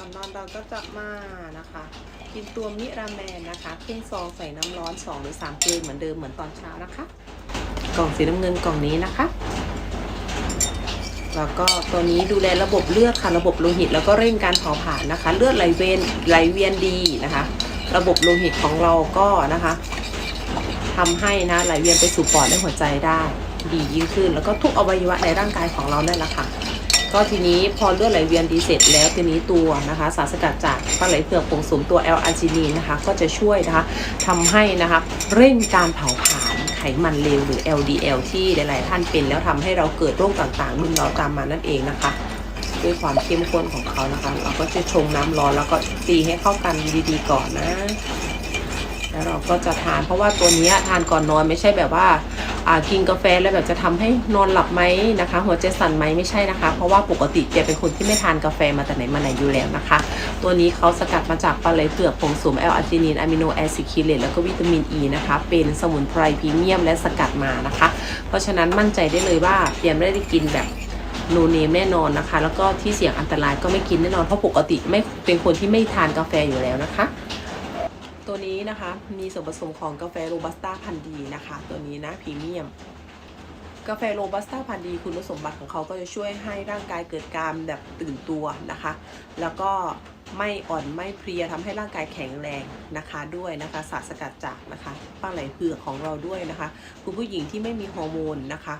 ก่อนนอนเราก็จะมานะคะ กินตัวมิราแมนนะคะครึ่งซองใส่น้ำร้อน2หรือ3เกลือเหมือนเดิมเหมือนตอนเช้านะคะ กล่องสีน้ำเงินกล่องนี้นะคะแล้วก็ตัวนี้ดูแลระบบเลือดค่ะระบบโลหิตแล้วก็เร่งการเผาผลาญนะคะ เลือดไหลเวียนไหลเวียนดีนะคะ ระบบโลหิตของเราก็นะคะทำให้นะไหลเวียนไปสู่ปอดและหัวใจได้ ดียิ่งขึ้น แล้วก็ทุกอวัยวะในร่างกายของเรานั่นแหละค่ะ ก็ทีนี้พอเลือดไหลเวียนดีเสร็จแล้วทีนี้ตัวนะคะ สารสกัดจากปลาไหลเผือกผงสมตัว L อาร์จินีนนะคะ ก็จะช่วยนะคะทำให้นะคะ เร่งการเผาผลาญไขมันเลวหรือ LDL ที่หลาย ๆ ท่านเป็นแล้วทำให้เราเกิดโรคต่างๆรุมเราตามมานั่นเองนะคะ ด้วยความเข้มข้นของเขานะคะ เราก็จะชงน้ำร้อนแล้วก็ตีให้เข้ากันดี ๆ ก่อนนะ แล้วเราก็จะทานเพราะว่าตัวนี้ทานก่อนนอนไม่ใช่แบบว่ากินกาแฟแล้วแบบจะทำให้นอนหลับไหมนะคะ หัวใจสั่นไหมไม่ใช่นะคะ เพราะว่าปกติเจเป็นคนที่ไม่ทานกาแฟมาแต่ไหนมาไหนอยู่แล้วนะคะ ตัวนี้เขาสกัดมาจากปลาไหลเผือกผงสูมแอลอาร์จินีนอะมิโนแอซิคิเลตแล้วก็วิตามินอ e ีนะคะ เป็นสมุนไพรพรีเมียมและสกัดมานะคะ เพราะฉะนั้นมั่นใจได้เลยว่าเปียไม่ได้กินแบบโนเนมแน่นอนนะคะ แล้วก็ที่เสี่ยงอันตรายก็ไม่กินแน่นอนเพราะปกติไม่เป็นคนที่ไม่ทานกาแฟอยู่แล้วนะคะ ตัวนี้นะคะ มีส่วนผสมของกาแฟโรบัสต้าพันธุ์ดีนะคะ ตัวนี้นะพรีเมียม กาแฟโรบัสต้าพันธุ์ดีคุณสมบัติของเขาก็จะช่วยให้ร่างกายเกิดการแบบตื่นตัวนะคะ แล้วก็ไม่อ่อนไม่เพลียทำให้ร่างกายแข็งแรงนะคะด้วยนะคะสารสกัดจากนะคะปลาไหลเผือกของเราด้วยนะคะ คุณผู้หญิงที่ไม่มีฮอร์โมนนะคะ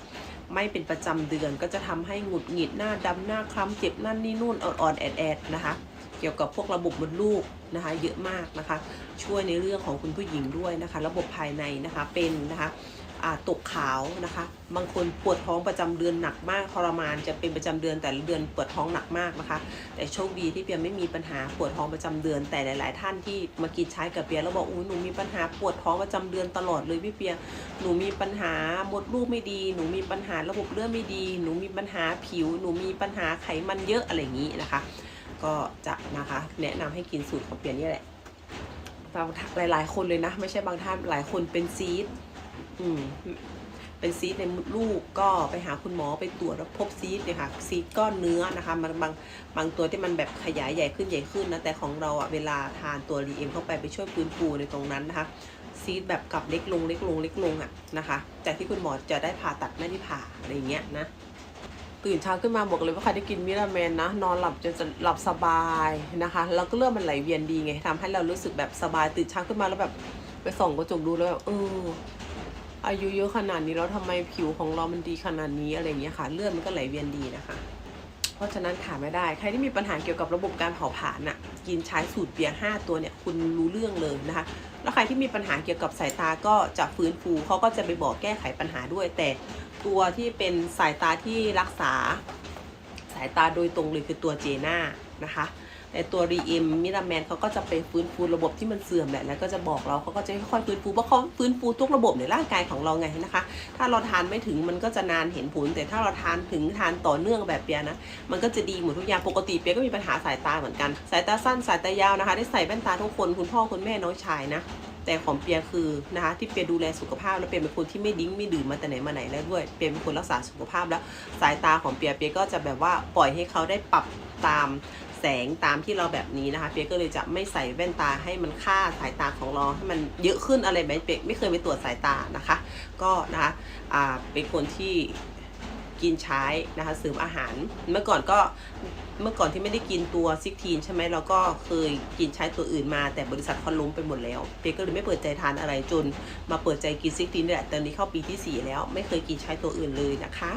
ไม่เป็นประจำเดือนก็จะทำให้หงุดหงิดหน้าดำหน้าคล้ำเจ็บนั่นนี่นู่นอ่อนๆแอดแอดๆนะคะ เกี่ยวกับพวกระบบมดลูกนะคะเยอะมากนะคะ ช่วยในเรื่องของคุณผู้หญิงด้วยนะคะ ระบบภายในนะคะเป็นนะคะตกขาวนะคะ บางคนปวดท้องประจำเดือนหนักมากทรมานจะเป็นประจำเดือนแต่เดือนปวดท้องหนักมากนะคะ แต่โชคดีที่เปียไม่มีปัญหาปวดท้องประจำเดือน แต่หลาย ๆ ท่านที่มากินใช้กับเปียแล้วบอกอุ้ยหนูมีปัญหาปวดท้องประจำเดือนตลอดเลยพี่เปียหนูมีปัญหามดลูกไม่ดี หนูมีปัญหาระบบเลือดไม่ดี หนูมีปัญหาผิว หนูมีปัญหาไขมันเยอะอะไรอย่างนี้นะคะ ก็จะนะคะ แนะนำให้กินสูตรของเปียนี่แหละบางท่านหลาย ๆ คนเลยนะ ไม่ใช่บางท่านหลายคนเป็นซีดอืมเป็นซีดในมดลูกก็ไปหาคุณหมอไปตรวจแล้วพบซีดเนี่ยค่ะซีดก้อนเนื้อนะคะ มันบางบางตัวที่มันแบบขยายใหญ่ขึ้นใหญ่ขึ้นนะแต่ของเราอะเวลาทานตัวรีเอ็มเข้าไปไปช่วยฟื้นฟูในตรงนั้นนะคะซีดแบบกลับเล็กลงเล็กลงเล็กลงอะนะคะจากที่คุณหมอจะได้ผ่าตัดไม่ได้ผ่าอะไรอย่างเงี้ยนะ ตื่นเช้าขึ้นมาบอกเลยว่าใครได้กินมิราเมนนะ นอนหลับจนหลับสบายนะคะแล้วก็เลือดมันไหลเวียนดีไงทำให้เรารู้สึกแบบสบายตื่นเช้าขึ้นมาแล้วแบบไปส่องกระจกดูแล้วแบบเอออายุเยอะขนาดนี้แล้วทำไมผิวของเรามันดีขนาดนี้อะไรอย่างเงี้ยค่ะ เลือดมันก็ไหลเวียนดีนะคะ เพราะฉะนั้นขาดไม่ได้ ใครที่มีปัญหาเกี่ยวกับระบบการเผาผลาญน่ะ กินใช้สูตรเบียร์5ตัวเนี่ย คุณรู้เรื่องเลยนะคะ แล้วใครที่มีปัญหาเกี่ยวกับสายตาก็จะฟื้นฟูเขาก็จะไปบอกแก้ไขปัญหาด้วยแต่ ตัวที่เป็นสายตาที่รักษาสายตาโดยตรงเลยคือตัวเจน่านะคะแต่ตัวรีเอ็มมิราแมนเขาก็จะไปฟื้นฟูระบบที่มันเสื่อมแหละแล้วก็จะบอกเราเขาก็จะค่อยๆฟื้นฟูเพราะเขาฟื้นฟูทุกระบบในร่างกายของเราไงนะคะ ถ้าเราทานไม่ถึงมันก็จะนานเห็นผล แต่ถ้าเราทานถึงทานต่อเนื่องแบบเปียนะมันก็จะดีหมดทุกอย่างปกติเปียก็มีปัญหาสายตาเหมือนกัน สายตาสั้นสายตายาวนะคะ ได้ใส่แว่นตาทุกคนคุณพ่อคุณแม่น้องชายนะ แต่ของเปียคือนะคะที่เปียดูแลสุขภาพแล้วเปียเป็นคนที่ไม่ดิ้งไม่ดื่มมาแต่ไหนมาไหนแล้วด้วยเปียเป็นคนรักษาสุขภาพแล้วสายตาของเปียเปียก็จะแบบว่าปล่อยให้เขาได้ปรับตามแสงตามที่เราแบบนี้นะคะเปียก็เลยจะไม่ใส่แว่นตาให้มันค่าสายตาของเราให้มันเยอะขึ้นอะไรแบบนี้เปียไม่เคยไปตรวจสายตานะคะ ก็นะคะเป็นคนที่ กินใช้นะคะเสริมอาหาร เมื่อก่อนก็เมื่อก่อนที่ไม่ได้กินตัวซิกทีนใช่ไหมเราก็เคยกินใช้ตัวอื่นมา แต่บริษัทเขาล้มไปหมดแล้วเปียก็เลยไม่เปิดใจทานอะไรจน มาเปิดใจกินซิกทีนนี่แหละตอนนี้เข้าปีที่ 4 แล้ว ไม่เคยกินใช้ตัวอื่นเลยนะคะ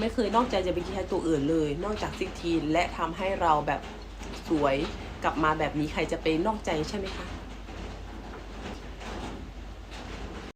ไม่เคยนอกใจจะไปกินใช้ตัวอื่นเลย นอกจากซิกทีนและทำให้เราแบบสวยกลับมาแบบนี้ใครจะไปนอกใจใช่ไหมคะ